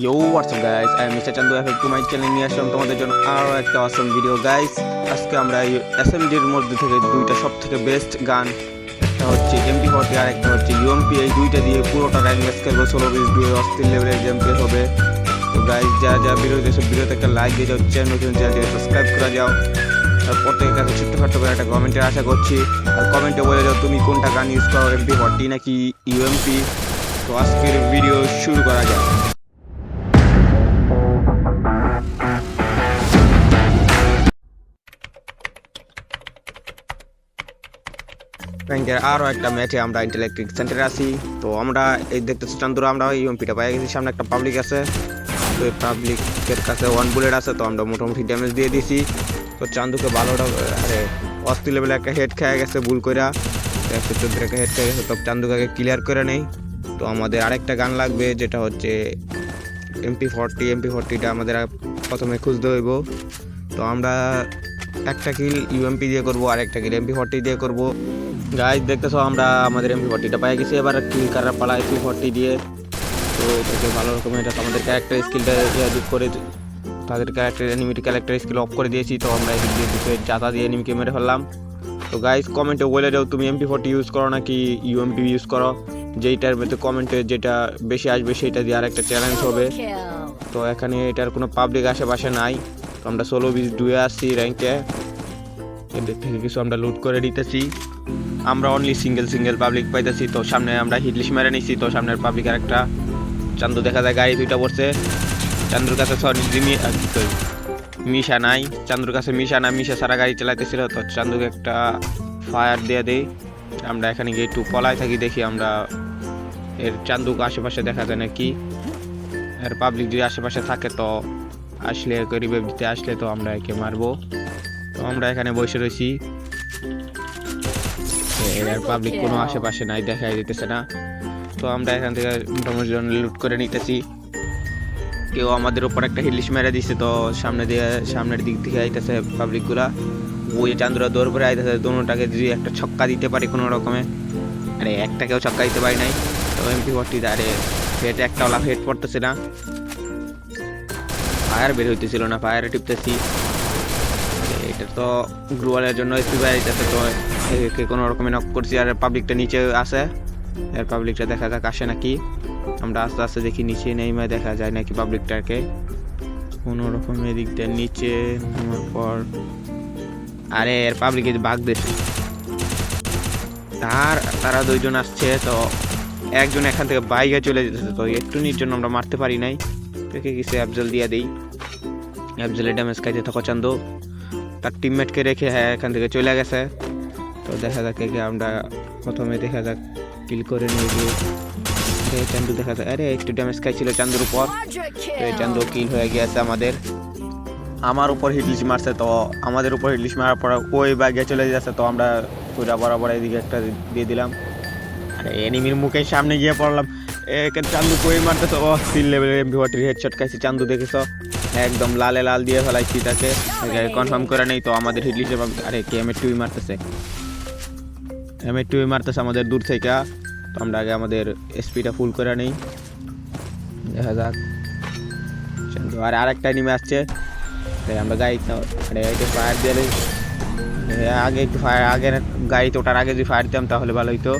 You WhatsApp guys I mister Chandu F to my channel নিয়ে আসলাম তোমাদের জন্য আরও একটা অসম ভিডিও গাইস আজকে আমরা এসএমডির মধ্যে থেকে দুইটা সব থেকে বেস্ট গান, একটা হচ্ছে এমপি ফর্টি আর একটা হচ্ছে ইউএমপি এই দুইটা দিয়ে পুরোটা র্যাঙ্ক ম্যাচ খেলব ষোলো বিশ দুই অস্থির লেভেলের গেম প্লে হবে। তো গাইস যা যা ভিডিও দেখছ ভিডিওতে একটা লাইক দিয়ে যাও চ্যানেল নতুন চ্যানেলটিকে সাবস্ক্রাইব করে যাও। আর প্রত্যেকের কাছে ছোট্টখাট্ট করে একটা কমেন্টের আশা করছি। আর কমেন্টে বলে যাও, তুমি কোনটা গান ইউজ করো এমপি ফর্টি নাকি ইউএমপি তো, আজকের ভিডিও শুরু করা যাক। ব্যাংকের আরও একটা ম্যাচে আমরা ইন্টালেকট্রিক সেন্টারে আছি। তো আমরা এই দেখতেছি চান্দুরা, আমরা ওই ইউএমপিটা পাই গেছি। সামনে একটা পাবলিক আছে। তো এই পাবলিকের কাছে ওয়ান বুলেট আছে, তো আমরা মোটামুটি ড্যামেজ দিয়ে দিছি। তো চান্দুকে ভালোটা আরে অস্থি লেভেলে একটা হেড খেয়ে গেছে, ভুল কইরা। একশো চোদ্দ একটা হেড খেয়ে গেছে, তো চান্দুকে ক্লিয়ার করে নেই। তো আমাদের আরেকটা গান লাগবে, যেটা হচ্ছে এমপি ফর্টি এমপি ফর্টিটা আমাদের প্রথমে খুঁজতে হইব। তো আমরা একটা কিল ইউএমপি দিয়ে করব আর একটা কিল এমপি ফর্টি দিয়ে করব। গাইজ দেখতেছো আমরা আমাদের এমপি ফর্টিটা পাই গেছি। এবার কিল কারা পালা এমপি ফর্টি দিয়ে। তো এটাকে ভালো রকমের এটা আমাদের ক্যারেক্টার স্কিলটা করে তাদের character enmity character skill off করে দিয়েছি। তো আমরা এদিক দিয়ে দুটো চাতা দিয়ে এনিমিকে মেরে ফেললাম। তো গাইজ কমেন্টে বলে দাও, তুমি এমপি ফর্টি ইউজ করো নাকি ইউএমপি ইউজ করো? যেইটার মধ্যে কমেন্টে যেটা বেশি আসবে, সেটা দিয়ে আর একটা চ্যালেঞ্জ হবে। তো এখানে এটার কোনো পাবলিক আশেপাশে নাই। তো আমরা ষোলো বিশ ডুয়ে আসছি র্যাঙ্কে এদের থেকে কিছু আমরা লুট করে নিতেছি আমরা অনলি সিঙ্গেল সিঙ্গেল পাবলিক পাইতেছি। তো সামনে আমরা হিটলিশ মেরে নিছি। তো সামনের পাবলিক আর একটা চান্দু দেখা যায়। গাড়ি দুইটা পড়ছে। চান্দুর কাছে মিশা নাই। চান্দুর কাছে মিশা না মিশা সারা গাড়ি চালাইতেছিল। তো চান্দুকে একটা ফায়ার দিয়ে দেই। আমরা এখানে গিয়ে একটু পলায় থাকি, দেখি আমরা এর চান্দুক আশেপাশে দেখা যায় নাকি। এর পাবলিক যদি আশেপাশে থাকে, তো আসলে রিভাইভ দিতে আসলে তো আমরা একে মারবো। তো আমরা এখানে বসে রয়েছি এর পাবলিক কোনো আশেপাশে নাই, দেখাই দিতেছে না। তো আমরা এখান থেকে মোটামুটি লুট করে নিতেছি। কেউ আমাদের উপর একটা হিলিশ মেরে দিছে, তো সামনে দিয়ে, সামনের দিক থেকে আইতেছে পাবলিকগুলা ওই চান্দুরা দৌড় করে আইতেছে, দোনোটাকে যদি একটা ছক্কা দিতে পারি কোনো রকমে। আরে একটাকেও ছক্কা দিতে পারি নাই। তো এমপি ফোরটি আরে হেড একটা ওলা হেড পড়তেছে না। ফায়ার বের হইতেছিল না ফায়ারে টিপতেছি। এটা তো গ্রুয়ালের জন্য স্পিড আইতেছে, তো একে কোনো রকমে নক করছি আর পাবলিকটা নিচে আছে। এর পাবলিকটা দেখা যাক আসে নাকি। আমরা আস্তে আস্তে দেখি নিচে নেমে দেখা যায় নাকি পাবলিকটাকে কোনো রকম এদিক দিয়ে নিচে নামার পর। আরে, এর পাবলিকে বাঘ দিছে তার, তারা দুইজন আসছে, তো একজন এখান থেকে বাইকে চলে যেতেছে, তো একটু জন্য আমরা মারতে পারি নাই। দেখে কিছু অ্যাবজল দিয়ে দিই। অ্যাবজলে ড্যামেজ খাইতে থাকো, চান্দ। তার টিমমেটকে রেখে হ্যাঁ এখান থেকে চলে গেছে। তো দেখা যাক একে আমরা প্রথমে দেখা যাক কিল করে আরে চান্দু দেখা যাক আরে, একটু ড্যামেজ খাইছিল চান্দুর উপর। তো এই চান্দু কিল হয়ে গিয়েছে আমাদের। আমার উপর হিটলিশ মারছে, তো আমাদের উপর হিটলিশ মারার পর ওই ব্যাগে চলে যাচ্ছে, তো আমরা পুরা বরাবর এদিকে একটা দিয়ে দিলাম। আরে এনিমির মুখের সামনে গিয়ে পড়লাম। চান্দু কই মারতে তো তিন লেভেলের এমভি ওয়াটির হেডশট খাইছি, চান্দু দেখেছ একদম লালে লাল দিয়ে ফেলাইছি তাকে। কনফার্ম করে নেই, তো আমাদের হিটলিশে আরে কে এম টুই মারতেছে। এম টুই মারতেছে আমাদের দূর থেকে। তো আমরা আগে আমাদের স্পিডটা ফুল করে নেই। দেখা যাক। আর আরেকটা এনিমি আসছে। আমরা গাড়ি আরে একটু ফায়ার দিয়ে আগে একটু ফায়ার আগে গাড়িতে ওঠার আগে যদি ফায়ার দিতাম তাহলে ভালো হইতো।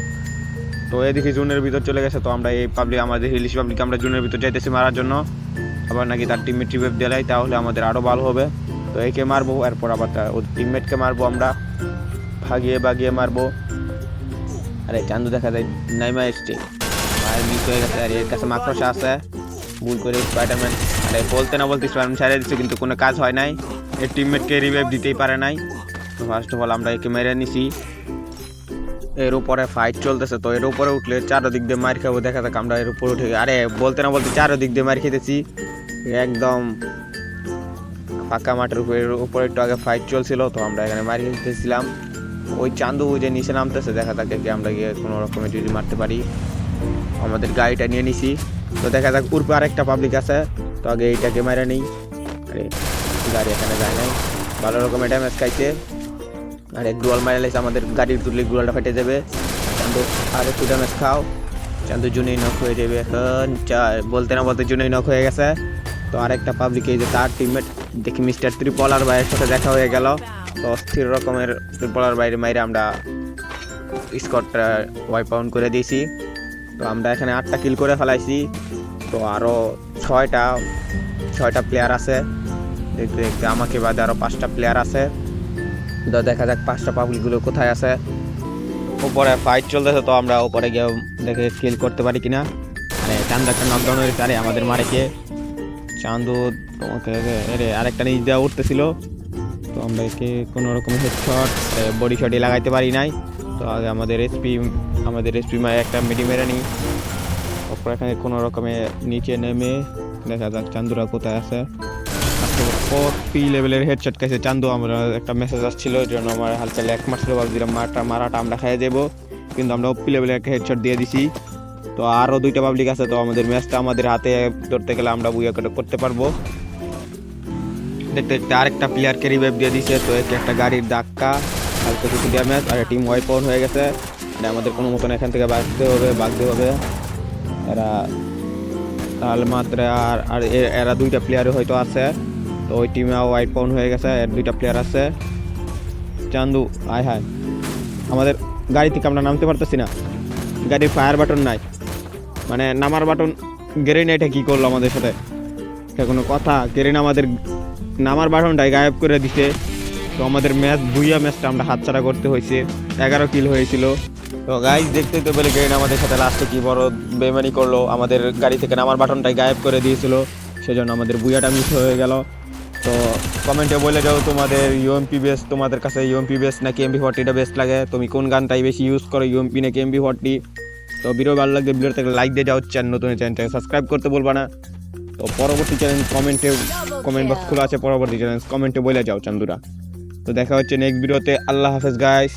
তো এদিকে জুনের ভিতর চলে গেছে, তো আমরা এই পাবলিক আমাদের হিলিশ পাবলিক আমরা জুনের ভিতর যাইতেছি মারার জন্য। আবার নাকি তার টিমমেট রিভেভ দিলাই তাহলে আমাদের আরও ভালো হবে। তো একে মারবো, এরপর আবার তার টিমমেটকে মারবো আমরা। ভাগিয়ে ভাগিয়ে মারবো। আরে, চান্দু দেখা যায় নাইমা এসছে। আর মিস হয়ে গেছে। আর এর কাছে মাকড়সা আছে। ভুল করে স্পাইডারম্যান আরে, বলতে না বলতে স্পাইডারম্যান ছেড়ে দিচ্ছে কিন্তু কোনো কাজ হয় নাই। এর টিমমেটকে রিভাইভ দিতেই পারে নাই। তো ফার্স্ট অফ অল আমরা একে মেরে নিছি। এর উপরে ফাইট চলতেছে, তো এর উপরে উঠলে চারোদিক দিয়ে মার খাব, দেখা যাক আমরা এর উপরে উঠে আরে, বলতে না বলতে চারোদিক দিয়ে মার খেতেছি। একদম ফাঁকা মাঠের উপরে উপরে একটু আগে ফাইট চলছিল, তো আমরা এখানে মারি খেতেছিলাম। ওই চান্দু যে নিচে নামতেছে, দেখা যাক একে আমরা গিয়ে কোনো রকমের যদি মারতে পারি। আমাদের গাড়িটা নিয়ে নিছি। তো দেখা যাক উপরে আরেকটা পাবলিক আছে, তো আগে এইটাকে মেরে নেই। আরে, গাড়ি এখানে যায় নাই। ভালো রকমের ড্যামেজ খাইছে। আর এক গ্রুয়াল মারে লাইছে আমাদের গাড়ির তুললে গ্রুয়ালটা ফেটে যাবে। চান্দু, আর একটু ড্যামেজ খাও। চান্দু জুনেই নক হয়ে যাবে। এখন চা- বলতে না বলতে জুনেই নক হয়ে গেছে। তো আরেকটা পাবলিক এই যে তার টিমমেট দেখি মিস্টার ত্রিপলার ভাইয়ের সাথে দেখা হয়ে গেল। তো অস্থির রকমের ত্রিপলার বাইরে মাইরে আমরা স্কটটা ওয়াইপ আউট করে দিয়েছি। তো আমরা এখানে আটটা কিল করে ফেলাইছি। তো আরও ছয়টা ছয়টা প্লেয়ার আছে। দেখতে দেখতে আমাকে বাদে আরও পাঁচটা প্লেয়ার আছে। তো দেখা যাক পাঁচটা পাবলিকগুলো কোথায় আছে। উপরে ফাইট চলতেছে, তো আমরা উপরে গিয়ে দেখে কিল করতে পারি কিনা। মানে চান্দু একটা নকডাউন হয়েছে, আরে আমাদের মারে কে? চান্দু তোমাকে আরে আরেকটা নিজ দেওয়া উঠতেছিল। তো আমরা একে কোনো রকম হেডশট বডি শটই লাগাইতে পারি নাই। তো আগে আমাদের এসপি আমাদের এসপি মায়ে একটা মিডি মেরে নিই। তারপর এখানে কোনো রকমে নিচে নেমে, দেখা যাক চান্দুরা কোথায় আছে। পি লেভেলের হেডশট খাইছে চান্দু। আমরা একটা মেসেজ আসছিল এর জন্য আমার হালকা এক মারছিল, ভাবছিলাম মারটা, মারাটা আমরা খাইয়ে দেবো। কিন্তু আমরা পি লেভেলের একটা হেডশট দিয়ে দিছি। তো আরও দুইটা পাবলিক আছে, তো আমাদের ম্যাচটা আমাদের হাতে ধরতে গেলে আমরা বুয়া করে করতে পারব। দেখতে আরেকটা প্লেয়ারকে রিভাইভ দিয়ে দিছে, তো একে একটা গাড়ির ধাক্কা হালকা কিছু ড্যামেজ আর টিম ওয়াইপ আউট হয়ে গেছে। মানে আমাদের কোনো মতন এখান থেকে বাঁচতে হবে বাঁচতে হবে। এরা তাহলে মাত্র আর আর এরা দুইটা প্লেয়ার হয়তো আছে। তো ওই টিমে ওয়াইপ আউট হয়ে গেছে, এর দুইটা প্লেয়ার আছে। চান্দু, আয় হায়। আমাদের গাড়ি থেকে আমরা নামতে পারতেছি না। গাড়ির ফায়ার বাটন নাই। মানে নামার বাটন গেরেন এটা কি করল আমাদের সাথে? এটা কোনো কথা। গেরেন আমাদের নামার বাটনটাই গায়েব করে দিছে। তো আমাদের ম্যাচ বুইয়া ম্যাচটা আমরা হাতছাড়া করতে হয়েছে। এগারো কিল হয়েছিল। তো গাইজ দেখতে তো পেলে গেরেন আমাদের সাথে লাস্টে কি বড় বেমানি করল। আমাদের গাড়ি থেকে নামার বাটনটাই গায়েব করে দিয়েছিল। সেজন্য আমাদের বুইয়াটা মিস হয়ে গেল। তো কমেন্টে বলে যাও তোমাদের ইউএমপি বেস তোমাদের কাছে ইউএমপি বেস নাকি এমবি ফর্টিটা বেস্ট লাগে? তুমি কোন গানটাই বেশি ইউজ করো ইউএমপি নাকি এমবি ফর্টি তো ভিডিও ভালো লাগলে ভিডিওটাকে লাইক দিয়ে যাও। চ্যানেল নতুন চ্যানেলটাকে সাবস্ক্রাইব করতে বলবা না। তো পরবর্তী চ্যানেল কমেন্টে কমেন্ট বক্স খোলা আছে, পরবর্তী চ্যালেঞ্জ কমেন্টে বলে যাও, চান্দুরা। তো দেখা হচ্ছে নেক্সট ভিডিওতে আল্লাহ হাফেজ গাইস